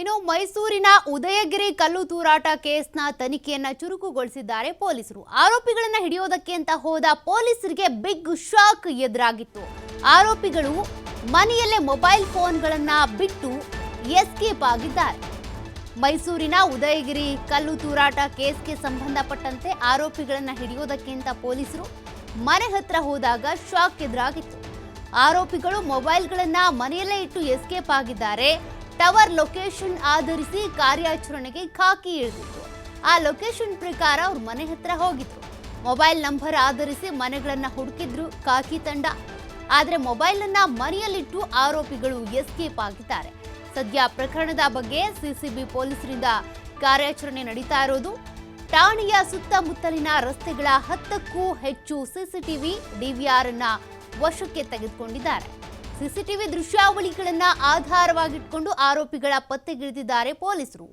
ಇನ್ನು ಮೈಸೂರಿನ ಉದಯಗಿರಿ ಕಲ್ಲು ತೂರಾಟ ಕೇಸ್ನ ತನಿಖೆಯನ್ನ ಚುರುಕುಗೊಳಿಸಿದ್ದಾರೆ ಪೊಲೀಸರು. ಆರೋಪಿಗಳನ್ನ ಹಿಡಿಯೋದಕ್ಕೆ ಅಂತ ಹೋದ ಪೊಲೀಸರಿಗೆ ಬಿಗ್ ಶಾಕ್ ಎದುರಾಗಿತ್ತು. ಆರೋಪಿಗಳು ಮನೆಯಲ್ಲೇ ಮೊಬೈಲ್ ಫೋನ್ಗಳನ್ನ ಬಿಟ್ಟು ಎಸ್ಕೇಪ್ ಆಗಿದ್ದಾರೆ. ಮೈಸೂರಿನ ಉದಯಗಿರಿ ಕಲ್ಲು ತೂರಾಟ ಕೇಸ್ಗೆ ಸಂಬಂಧಪಟ್ಟಂತೆ ಆರೋಪಿಗಳನ್ನ ಹಿಡಿಯೋದಕ್ಕೆ ಅಂತ ಪೊಲೀಸರು ಮನೆ ಹತ್ರ ಹೋದಾಗ ಶಾಕ್ ಎದುರಾಗಿತ್ತು. ಆರೋಪಿಗಳು ಮೊಬೈಲ್ಗಳನ್ನ ಮನೆಯಲ್ಲೇ ಇಟ್ಟು ಎಸ್ಕೇಪ್ ಆಗಿದ್ದಾರೆ. ಟವರ್ ಲೊಕೇಶನ್ ಆಧರಿಸಿ ಕಾರ್ಯಾಚರಣೆಗೆ ಖಾಕಿ ಇಳಿದಿತ್ತು. ಆ ಲೊಕೇಶನ್ ಪ್ರಕಾರ ಅವ್ರ ಮನೆ ಹತ್ರ ಹೋಗಿದ್ರು. ಮೊಬೈಲ್ ನಂಬರ್ ಆಧರಿಸಿ ಮನೆಗಳನ್ನ ಹುಡುಕಿದ್ರು ಖಾಕಿ ತಂಡ. ಆದ್ರೆ ಮೊಬೈಲ್ ಅನ್ನ ಮನೆಯಲ್ಲಿಟ್ಟು ಆರೋಪಿಗಳು ಎಸ್ಕೇಪ್ ಆಗಿದ್ದಾರೆ. ಸದ್ಯ ಪ್ರಕರಣದ ಬಗ್ಗೆ ಸಿಸಿಬಿ ಪೊಲೀಸರಿಂದ ಕಾರ್ಯಾಚರಣೆ ನಡೀತಾ ಇರೋದು. ಠಾಣೆಯ ಸುತ್ತಮುತ್ತಲಿನ ರಸ್ತೆಗಳ ಹತ್ತಕ್ಕೂ ಹೆಚ್ಚು ಸಿಸಿಟಿವಿ ಡಿವಿಆರ್ ಅನ್ನ ವಶಕ್ಕೆ ತೆಗೆದುಕೊಂಡಿದ್ದಾರೆ. ಸಿಸಿಟಿವಿ ದೃಶ್ಯಾವಳಿಗಳನ್ನ ಆಧಾರವಾಗಿಟ್ಕೊಂಡು ಆರೋಪಿಗಳ ಪತ್ತೆಗಿಳಿದಿದ್ದಾರೆ ಪೊಲೀಸರು.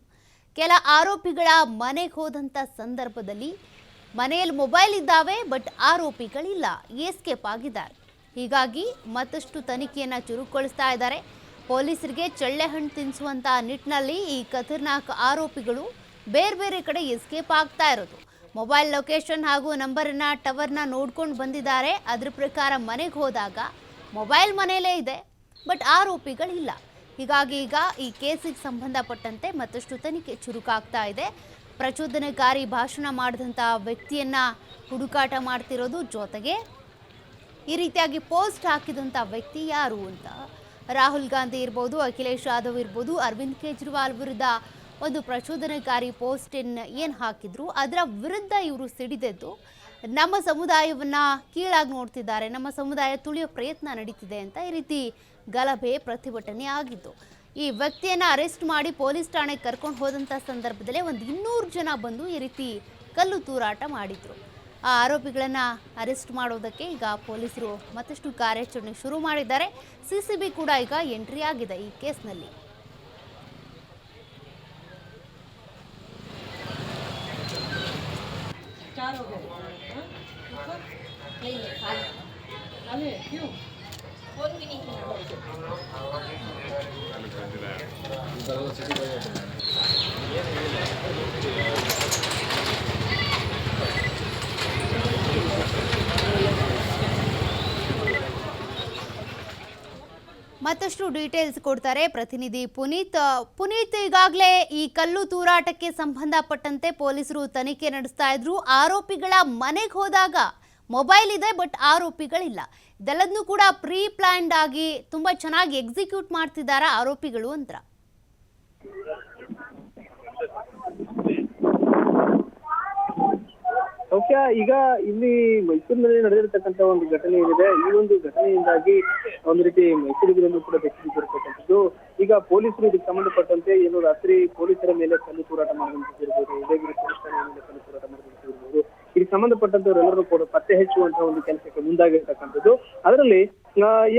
ಕೆಲ ಆರೋಪಿಗಳ ಮನೆಗೆ ಹೋದಂಥ ಸಂದರ್ಭದಲ್ಲಿ ಮನೆಯಲ್ಲಿ ಮೊಬೈಲ್ ಇದ್ದಾವೆ, ಬಟ್ ಆರೋಪಿಗಳಿಲ್ಲ. ಎಸ್ಕೇಪ್ ಆಗಿದ್ದಾರೆ. ಹೀಗಾಗಿ ಮತ್ತಷ್ಟು ತನಿಖೆಯನ್ನ ಚುರುಕುಗೊಳಿಸ್ತಾ ಇದ್ದಾರೆ. ಪೊಲೀಸರಿಗೆ ಚಳ್ಳೆ ಹಣ್ಣು ತಿನ್ನಿಸುವಂತ ನಿಟ್ಟಿನಲ್ಲಿ ಈ ಖತರ್ನಾಕ್ ಆರೋಪಿಗಳು ಬೇರೆ ಬೇರೆ ಕಡೆ ಎಸ್ಕೇಪ್ ಆಗ್ತಾ ಇರೋದು. ಮೊಬೈಲ್ ಲೊಕೇಶನ್ ಹಾಗೂ ನಂಬರನ್ನು, ಟವರ್ನ ನೋಡ್ಕೊಂಡು ಬಂದಿದ್ದಾರೆ. ಅದ್ರ ಪ್ರಕಾರ ಮನೆಗೆ ಹೋದಾಗ ಮೊಬೈಲ್ ಮನೆಯಲ್ಲೇ ಇದೆ, ಬಟ್ ಆರೋಪಿಗಳಿಲ್ಲ. ಹೀಗಾಗಿ ಈಗ ಈ ಕೇಸಿಗೆ ಸಂಬಂಧಪಟ್ಟಂತೆ ಮತ್ತಷ್ಟು ತನಿಖೆ ಚುರುಕಾಗ್ತಾ ಇದೆ. ಪ್ರಚೋದನಕಾರಿ ಭಾಷಣ ಮಾಡಿದಂಥ ವ್ಯಕ್ತಿಯನ್ನ ಹುಡುಕಾಟ ಮಾಡ್ತಿರೋದು ಜೊತೆಗೆ ಈ ರೀತಿಯಾಗಿ ಪೋಸ್ಟ್ ಹಾಕಿದಂಥ ವ್ಯಕ್ತಿ ಯಾರು ಅಂತ? ರಾಹುಲ್ ಗಾಂಧಿ ಇರ್ಬೋದು, ಅಖಿಲೇಶ್ ಯಾದವ್ ಇರ್ಬೋದು, ಅರವಿಂದ್ ಕೇಜ್ರಿವಾಲ್ ವಿರುದ್ಧ ಒಂದು ಪ್ರಚೋದನಕಾರಿ ಪೋಸ್ಟನ್ನು ಏನು ಹಾಕಿದ್ರು, ಅದರ ವಿರುದ್ಧ ಇವರು ಸಿಡಿದೆದ್ದು ನಮ್ಮ ಸಮುದಾಯವನ್ನ ಕೀಳಾಗಿ ನೋಡ್ತಿದ್ದಾರೆ. ನಮ್ಮ ಸಮುದಾಯ ತುಳಿಯೋ ಪ್ರಯತ್ನ ನಡೀತಿದೆ ಅಂತ ಈ ರೀತಿ ಗಲಭೆ, ಪ್ರತಿಭಟನೆ ಆಗಿತ್ತು ಈ ವ್ಯಕ್ತಿಯನ್ನ ಅರೆಸ್ಟ್ ಮಾಡಿ ಪೊಲೀಸ್ ಠಾಣೆಗೆ ಕರ್ಕೊಂಡು ಹೋದಂಥ ಸಂದರ್ಭದಲ್ಲೇ ಒಂದು ಇನ್ನೂರು ಜನ ಬಂದು ಈ ರೀತಿ ಕಲ್ಲು ತೂರಾಟ ಮಾಡಿದ್ರು. ಆ ಆರೋಪಿಗಳನ್ನ ಅರೆಸ್ಟ್ ಮಾಡೋದಕ್ಕೆ ಈಗ ಪೊಲೀಸರು ಮತ್ತಷ್ಟು ಕಾರ್ಯಾಚರಣೆ ಶುರು ಮಾಡಿದ್ದಾರೆ. ಸಿಸಿಬಿ ಕೂಡ ಈಗ ಎಂಟ್ರಿ ಆಗಿದೆ ಈ ಕೇಸ್ನಲ್ಲಿ. चार हो गए। हाँ, क्यों? फ़ोन भी नहीं किया। ಮತ್ತಷ್ಟು ಡೀಟೇಲ್ಸ್ ಕೊಡ್ತಾರೆ ಪ್ರತಿನಿಧಿ ಪುನೀತ್. ಪುನೀತ್ ಈಗಾಗಲೇ ಈ ಕಲ್ಲು ತೂರಾಟಕ್ಕೆ ಸಂಬಂಧಪಟ್ಟಂತೆ ಪೊಲೀಸರು ತನಿಖೆ ನಡೆಸ್ತಾ ಇದ್ರು. ಆರೋಪಿಗಳ ಮನೆಗೆ ಹೋದಾಗ ಮೊಬೈಲ್ ಇದೆ, ಬಟ್ ಆರೋಪಿಗಳಿಲ್ಲ. ಇದೆಲ್ಲದನ್ನು ಕೂಡ ಪ್ರೀ ಪ್ಲಾನ್ಡ್ ಆಗಿ ತುಂಬಾ ಚೆನ್ನಾಗಿ ಎಕ್ಸಿಕ್ಯೂಟ್ ಮಾಡ್ತಿದ್ದಾರೆ ಆರೋಪಿಗಳು ಅಂತ ಸೌಖ್ಯ ಈಗ ಇಲ್ಲಿ ಮೈಸೂರಿನಲ್ಲಿ ನಡೆದಿರತಕ್ಕಂತ ಒಂದು ಘಟನೆ ಏನಿದೆ, ಈ ಒಂದು ಘಟನೆಯಿಂದಾಗಿ ಒಂದು ರೀತಿ ಮೈಸೂರಿಗರನ್ನು ಕೂಡ ಬೆಚ್ಚಗಿಸಿರ್ತಕ್ಕಂಥದ್ದು ಈಗ ಪೊಲೀಸರು ಇದಕ್ಕೆ ಸಂಬಂಧಪಟ್ಟಂತೆ ಏನು ರಾತ್ರಿ ಪೊಲೀಸರ ಮೇಲೆ ಕಲ್ಲು ತೂರಾಟ ಮಾಡುವಂತಿರ್ಬೋದು ಉದಯಗಿರಿ ಪೊಲೀಸ್ ಠಾಣೆಯ ಮೇಲೆ ಕಲ್ಲು ತೂರಾಟ ಮಾಡುವಂತಿರ್ಬೋದು ಇದಕ್ಕೆ ಸಂಬಂಧಪಟ್ಟಂತವರೆಲ್ಲರೂ ಕೂಡ ಪತ್ತೆ ಹಚ್ಚುವಂತಹ ಒಂದು ಕೆಲಸಕ್ಕೆ ಮುಂದಾಗಿರ್ತಕ್ಕಂಥದ್ದು. ಅದರಲ್ಲಿ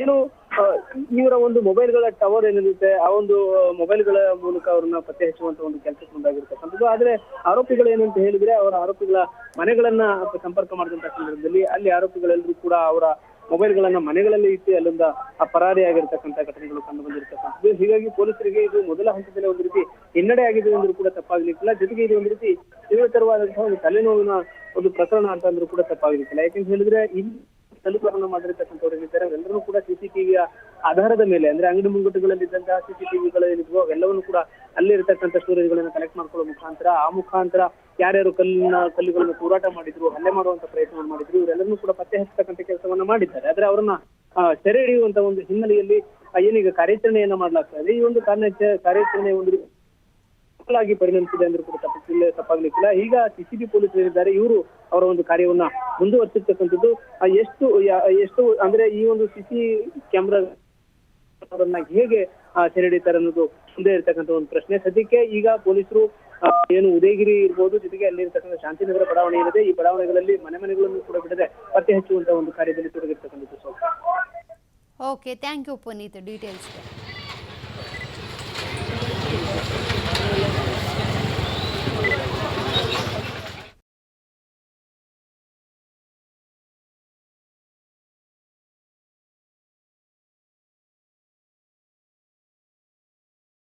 ಏನು ಇವರ ಒಂದು ಮೊಬೈಲ್ಗಳ ಟವರ್ ಏನಿರುತ್ತೆ, ಆ ಒಂದು ಮೊಬೈಲ್ಗಳ ಮೂಲಕ ಅವ್ರನ್ನ ಪತ್ತೆ ಹಚ್ಚುವಂತ ಒಂದು ಕೆಲಸಕ್ಕೆ ಮುಂದಾಗಿರ್ತಕ್ಕಂಥದ್ದು ಆದ್ರೆ ಆರೋಪಿಗಳು ಏನಂತ ಹೇಳಿದ್ರೆ, ಅವರ ಆರೋಪಿಗಳ ಮನೆಗಳನ್ನ ಸಂಪರ್ಕ ಮಾಡಿದಂತ ಸಂದರ್ಭದಲ್ಲಿ ಅಲ್ಲಿ ಆರೋಪಿಗಳೆಲ್ಲರೂ ಕೂಡ ಅವರ ಮೊಬೈಲ್ಗಳನ್ನ ಮನೆಗಳಲ್ಲಿ ಇಟ್ಟು ಅಲ್ಲಿಂದ ಪರಾರಿಯಾಗಿರ್ತಕ್ಕಂಥ ಘಟನೆಗಳು ಕಂಡು ಬಂದಿರತಕ್ಕಂಥದ್ದು ಹೀಗಾಗಿ ಪೊಲೀಸರಿಗೆ ಇದು ಮೊದಲ ಹಂತದಲ್ಲಿ ಒಂದು ರೀತಿ ಹಿನ್ನಡೆ ಆಗಿದೆ ಅಂದ್ರೂ ಕೂಡ ತಪ್ಪಾಗಲಿಕ್ಕಿಲ್ಲ. ಜೊತೆಗೆ ಇದು ಒಂದು ರೀತಿ ತೀವ್ರತರವಾದಂತಹ ಒಂದು ತಲೆನೋವಿನ ಒಂದು ಪ್ರಕರಣ ಅಂತ ಅಂದ್ರೂ ಕೂಡ ತಪ್ಪಾಗಲಿಕ್ಕಿಲ್ಲ. ಯಾಕಂತ ಹೇಳಿದ್ರೆ ಇಲ್ಲಿ ತಲುಪರನ್ನ ಮಾಡಿರ್ತಕ್ಕಂಥವ್ರು ಏನಿದ್ದಾರೆ ಅವರೆಲ್ಲರೂ ಕೂಡ ಸಿಸಿಟಿವಿಯ ಆಧಾರದ ಮೇಲೆ, ಅಂದ್ರೆ ಅಂಗಡಿ ಮುಂಗಟ್ಟುಗಳಲ್ಲಿ ಇದ್ದಂತಹ ಸಿಸಿಟಿವಿಗಳು ಅವೆಲ್ಲವನ್ನು ಕೂಡ ಅಲ್ಲಿ ಇರತಕ್ಕಂಥ ಸ್ಟೋರೇಜ್ಗಳನ್ನ ಕಲೆಕ್ಟ್ ಮಾಡ್ಕೊಳ್ಳೋ ಮುಖಾಂತರ, ಆ ಮುಖಾಂತರ ಯಾರ್ಯಾರು ಕಲ್ಲಿನ ಕಲ್ಲುಗಳನ್ನು ತೂರಾಟ ಮಾಡಿದ್ರು, ಹಲ್ಲೆ ಮಾಡುವಂತ ಪ್ರಯತ್ನವನ್ನು ಮಾಡಿದ್ರು, ಇವರೆಲ್ಲರನ್ನೂ ಕೂಡ ಪತ್ತೆ ಹಚ್ಚತಕ್ಕಂಥ ಕೆಲಸವನ್ನ ಮಾಡಿದ್ದಾರೆ. ಆದ್ರೆ ಅವರನ್ನ ಸೆರೆ ಹಿಡಿಯುವಂತ ಒಂದು ಹಿನ್ನೆಲೆಯಲ್ಲಿ ಏನೀಗ ಕಾರ್ಯಾಚರಣೆಯನ್ನ ಮಾಡಲಾಗ್ತಾ ಇದೆ. ಈ ಒಂದು ಕಾರ್ಯ ಕಾರ್ಯಾಚರಣೆ ಒಂದು ಆಗಿ ಪರಿಣಮಿಸಿದೆ ಅಂದ್ರೂ ಕೂಡ ತಪ್ಪಿಲ್ಲ ತಪ್ಪಾಗ್ಲಿಕ್ಕಿಲ್ಲ. ಈಗ ಸಿಸಿಬಿ ಪೊಲೀಸರು ಇದ್ದಾರೆ. ಇವರು ಅವರ ಒಂದು ಕಾರ್ಯವನ್ನ ಮುಂದುವರಿಸಿರ್ತಕ್ಕಂಥದ್ದು. ಎಷ್ಟು ಎಷ್ಟು ಅಂದ್ರೆ ಈ ಒಂದು ಸಿಸಿ ಕ್ಯಾಮ್ರಾ ಹೇಗೆ ಆ, ಸೆರೆ ಹಿಡಿತಾರೆ ಅನ್ನೋದು ಮುಂದೆ ಇರ್ತಕ್ಕಂಥ ಒಂದು ಪ್ರಶ್ನೆ. ಸದ್ಯಕ್ಕೆ ಈಗ ಪೊಲೀಸರು ಏನು ಉದಯಗಿರಿ ಇರ್ಬೋದು ಜೊತೆಗೆ ಅಲ್ಲಿ ಇರ್ತಕ್ಕಂಥ ಶಾಂತಿನಗರ ಬಡಾವಣೆ ಏನಿದೆ ಈ ಬಡಾವಣೆಗಳಲ್ಲಿ ಮನೆ ಮನೆಗಳನ್ನು ಕೂಡ ಬಿಡದೆ ಪತ್ತೆ ಹಚ್ಚುವಂತ ಒಂದು ಕಾರ್ಯದಲ್ಲಿ ತೊಡಗಿರ್ತಕ್ಕಂಥದ್ದು ಸ್ವಲ್ಪ ಓಕೆ ಥ್ಯಾಂಕ್ ಯು ಪುನೀತ್. ಡೀಟೇಲ್ಸ್ಗೆ